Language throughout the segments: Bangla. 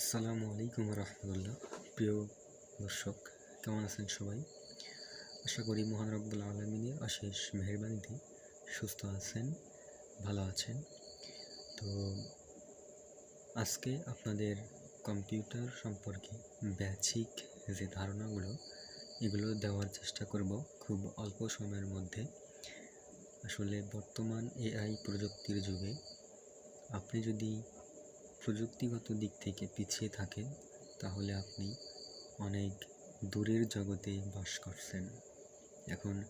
আসসালামু আলাইকুম রহমতুল্লাহ। প্রিয় দর্শক, কেমন আছেন সবাই? আশা করি মহান রব্বুল আলমিনের অশেষ মেহরবানিতে সুস্থ আছেন, ভালো আছেন। তো আজকে আপনাদের কম্পিউটার সম্পর্কে বেসিক যে ধারণাগুলো, এগুলো দেওয়ার চেষ্টা করব খুব অল্প সময়ের মধ্যে। আসলে বর্তমান এআই প্রযুক্তির যুগে আপনি যদি প্রযুক্তিগত দিক থেকে পিছিয়ে থাকেন, তাহলে আপনি অনেক দূরের জগতে বাস করছেন। এখন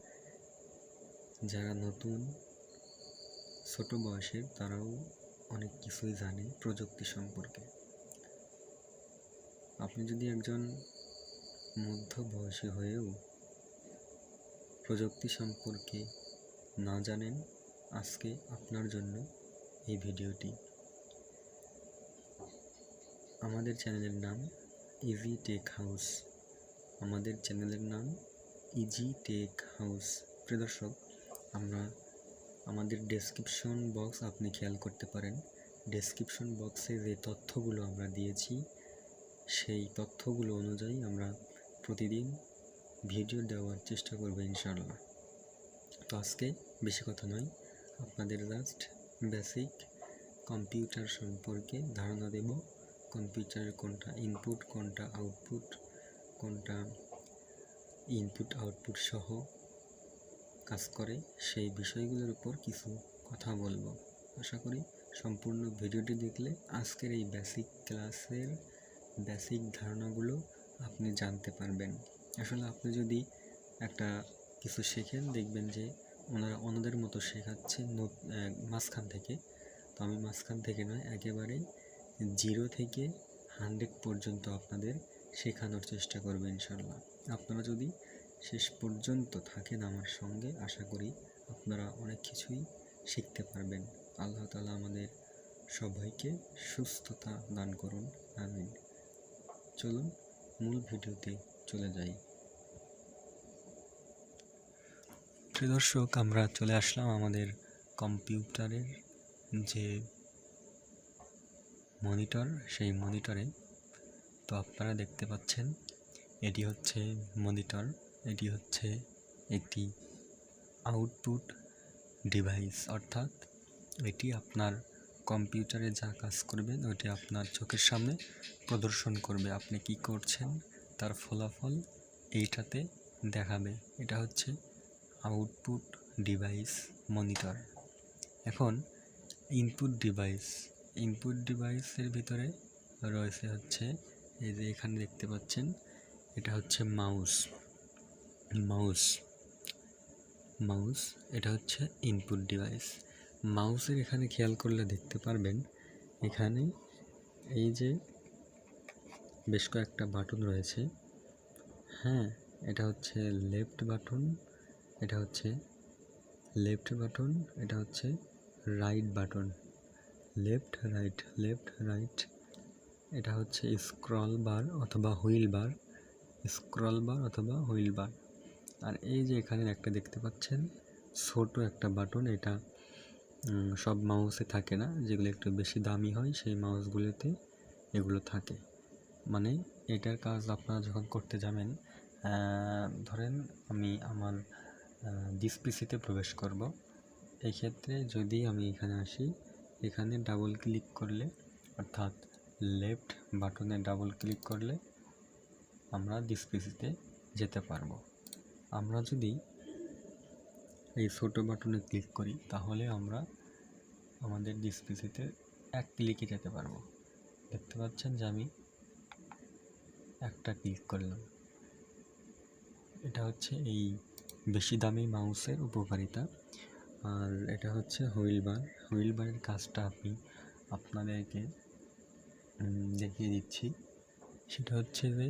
যারা নতুন, ছোট বয়সের তারাও অনেক কিছুই জানে প্রযুক্তি সম্পর্কে। আপনি যদি একজন মধ্য বয়সী হয়েও প্রযুক্তি সম্পর্কে না জানেন, আজকে আপনার জন্য এই ভিডিওটি আমাদের চ্যানেলের নাম ইজি টেক হাউস আমাদের চ্যানেলের নাম ইজি টেক হাউস প্রিয় দর্শক, আমরা আমাদের ডেসক্রিপশন বক্স আপনি খেয়াল করতে পারেন। ডেসক্রিপশন বক্সে যে তথ্যগুলো আমরা দিয়েছি, সেই তথ্যগুলো অনুযায়ী আমরা প্রতিদিন ভিডিও দেওয়ার চেষ্টা করব ইনশাআল্লাহ। তো আজকে বেশি কথা নয়, আপনাদের জাস্ট বেসিক কম্পিউটার সম্পর্কে ধারণা দেব। কম্পিউটারের কোনটা ইনপুট কোনটা আউটপুট কোনটা ইনপুট আউটপুট সহ কাজ করে, সেই বিষয়গুলোর উপর কিছু কথা বলব। আশা করি সম্পূর্ণ ভিডিওটি দেখলে আজকের এই বেসিক ক্লাসের বেসিক ধারণাগুলো আপনি জানতে পারবেন। আসলে আপনি যদি একটা কিছু শেখেন, দেখবেন যে ওনারা ওনাদের মতো শেখাচ্ছে মাঝখান থেকে। তো আমি মাঝখান থেকে নয়, একেবারেই জিরো থেকে হান্ড্রেড পর্যন্ত আপনাদের শেখানোর চেষ্টা করবে ইনশাল্লাহ আপনারা যদি শেষ পর্যন্ত থাকেন আমার সঙ্গে, আশা করি আপনারা অনেক কিছুই শিখতে পারবেন। আল্লাহ তালা আমাদের সবাইকে সুস্থতা দান করুন, আমিন। চলুন, মূল ভিডিওতে চলে যাই। প্রিয় দর্শক, আমরা চলে আসলাম আমাদের কম্পিউটারের যে মনিটর, সেই মনিটরে। তো আপনারা দেখতে পাচ্ছেন, এটি হচ্ছে মনিটর, এটি হচ্ছে একটি আউটপুট ডিভাইস। অর্থাৎ এটি আপনার কম্পিউটারে যা কাজ করবেন ওইটি আপনার চোখের সামনে প্রদর্শন করবে। আপনি কি করছেন, তার ফলাফল এইটাতে দেখাবে। এটা হচ্ছে আউটপুট ডিভাইস মনিটর। এখন ইনপুট ডিভাইস ইনপুট ডিভাইসের ভিতরে রয়েছে হচ্ছে, এই যে এখানে দেখতে পাচ্ছেন, এটা হচ্ছে মাউস মাউস মাউস এটা হচ্ছে ইনপুট ডিভাইস মাউসের এখানে খেয়াল করলে দেখতে পারবেন, এখানে এই যে বেশ কয়েকটা বাটন রয়েছে। হ্যাঁ এটা হচ্ছে লেফট বাটন এটা হচ্ছে লেফট বাটন এটা হচ্ছে right button left right left right এটা হচ্ছে স্ক্রল বার অথবা হুইল বার স্ক্রল বার অথবা হুইল বার আর এই যে এখানে একটা দেখতে পাচ্ছেন, ছোট একটা বাটন, এটা সব মাউসে থাকে না, যেগুলো একটু বেশি দামি হয়, সেই মাউসগুলোতে এগুলো থাকে। মানে এটার কাজ আপনারা যখন করতে যাবেন ধরেন আমি আমার ডিসপিসিতে প্রবেশ করব। এই ক্ষেত্রে যদি আমি এখানে আসি এখানে ডাবল ক্লিক করলে, অর্থাৎ লেফট বাটনে ডাবল ক্লিক করলে আমরা ডিসপিসিতে যেতে পারব। আমরা যদি এই ছোটো বাটনে ক্লিক করি, তাহলে আমরা আমাদের ডিসপিসিতে এক ক্লিকে যেতে পারব। দেখতে পাচ্ছেন যে আমি একটা ক্লিক করলাম। এটা হচ্ছে এই বেশি দামি মাউসের উপকারিতা। আর এটা হচ্ছে হুইল বার। হুইল বারের কাজটা আমি আপনাদেরকে দেখিয়ে দিচ্ছি। সেটা হচ্ছে যে,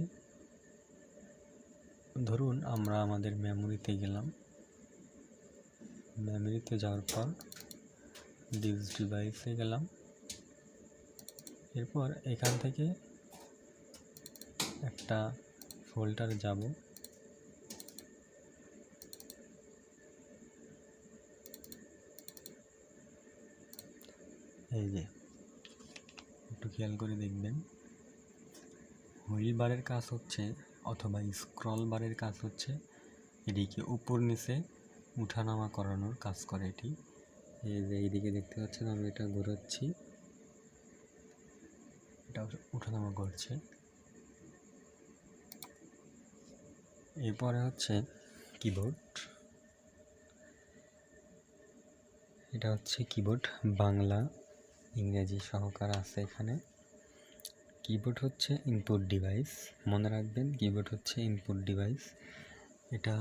ধরুন আমরা আমাদের মেমোরিতে গেলাম। মেমোরিতে যাওয়ার পর ডিস ডিভাইসে গেলাম। এরপর এখান থেকে একটা ফোল্ডার যাব। এই যে, একটু খেয়াল করে দেখবেন। হুইল বারের কাজ হচ্ছে অথবা স্ক্রল বারের কাজ হচ্ছে এদিকে উপর নিচে উঠানামা করানোর কাজ করে এটি। এই যে এইদিকে দেখতে পাচ্ছেন আমি এটা ঘোরাচ্ছি। এটা উঠানামা করছে। এরপরে হচ্ছে কিবোর্ড। এটা হচ্ছে কিবোর্ড বাংলা ইংরেজি সহকার আছে এখানে। কিবোর্ড হচ্ছে ইনপুট ডিভাইস মনে রাখবেন কিবোর্ড হচ্ছে ইনপুট ডিভাইস এটা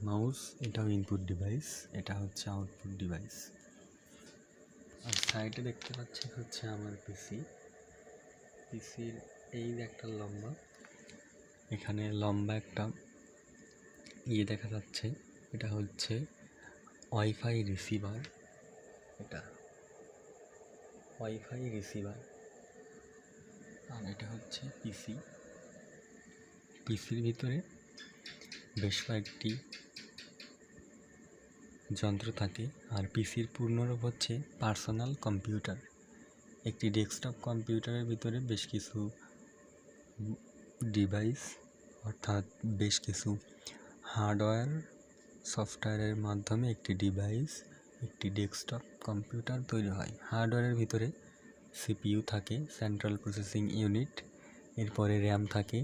মাউস এটাও ইনপুট ডিভাইস এটা হচ্ছে আউটপুট ডিভাইস আর সাইডে দেখতে পাচ্ছি হচ্ছে আমার পিসি পিসির এই একটা লম্বা, এখানে লম্বা একটা ইয়ে দেখা যাচ্ছে। এটা হচ্ছে ওয়াইফাই রিসিভার এটা ওয়াইফাই রিসিভার। আর এটা হচ্ছে পিসি। পিসির ভিতরে বেশ কয়েকটি যন্ত্র থাকে আর পিসির পূর্ণরূপ হচ্ছে পার্সোনাল কম্পিউটার। একটি ডেস্কটপ কম্পিউটারের ভিতরে বেশ কিছু ডিভাইস অর্থাৎ বেশ কিছু হার্ডওয়্যার সফটওয়্যারের মাধ্যমে একটি ডিভাইস একটি ডেস্কটপ কম্পিউটার তৈরি হয়। হার্ডওয়্যারের ভিতরে সিপিইউ থাকে, সেন্ট্রাল প্রসেসিং ইউনিট, এরপরে র্যাম থাকে,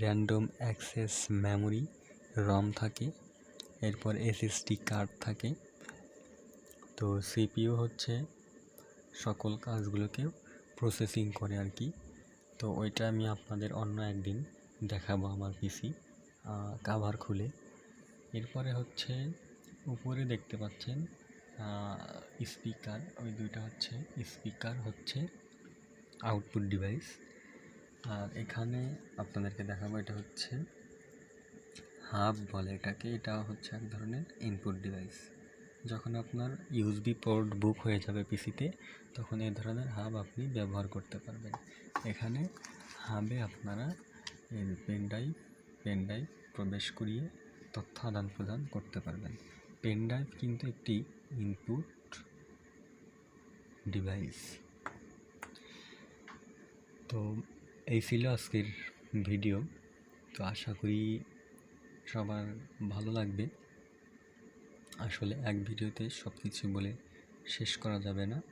র্যান্ডম অ্যাক্সেস মেমোরি, রম থাকে, এরপর এসএসডি কার্ড থাকে। তো সিপিইউ হচ্ছে সকল কাজগুলোকে প্রসেসিং করে আর কি। তো ওইটা আমি আপনাদের অন্য একদিন দেখাবো আমার পিসি কাভার খুলে। এরপরে হচ্ছে উপরে দেখতে পাচ্ছেন স্পিকার ওই দুইটা হচ্ছে স্পিকার হচ্ছে আউটপুট ডিভাইস আর এখানে আপনাদেরকে দেখাবো, এটা হচ্ছে হাব বলে এটাকে, এটা হচ্ছে এক ধরনের ইনপুট ডিভাইস যখন আপনার ইউএসবি পোর্ট বুক হয়ে যাবে পিসিতে তখন এই ধরনের হাব আপনি ব্যবহার করতে পারবেন। এখানে হাবে আপনারা পেন ড্রাইভ পেন ড্রাইভ প্রবেশ করিয়ে তথ্য আদান প্রদান করতে পারবেন। পেন ড্রাইভ কিন্তু একটি ইনপুট ডিভাইস। তো এই ছিল আজকের ভিডিও। তো আশা করি সবার ভালো লাগবে। আসলে এক ভিডিওতে সব কিছু বলে শেষ করা যাবে না।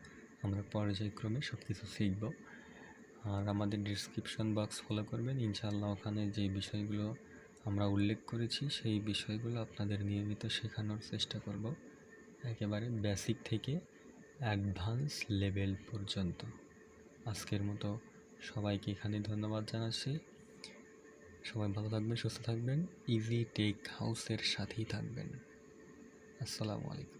আমরা পর্যায়ক্রমে সব কিছু শিখব। আর আমাদের ডিসক্রিপশন বক্স ফলো করবেন। ইনশাআল্লাহ ওখানে যে বিষয়গুলো আমরা উল্লেখ করেছি, সেই বিষয়গুলো আপনাদের নিয়মিত শেখানোর চেষ্টা করব। একেবারে বেসিক থেকে অ্যাডভান্স লেভেল পর্যন্ত। আজকের মতো সবাইকে এখানে ধন্যবাদ জানাচ্ছি। সবাই ভালো থাকবেন, সুস্থ থাকবেন ইজি টেক হাউসের সাথেই থাকবেন। আসসালামু আলাইকুম।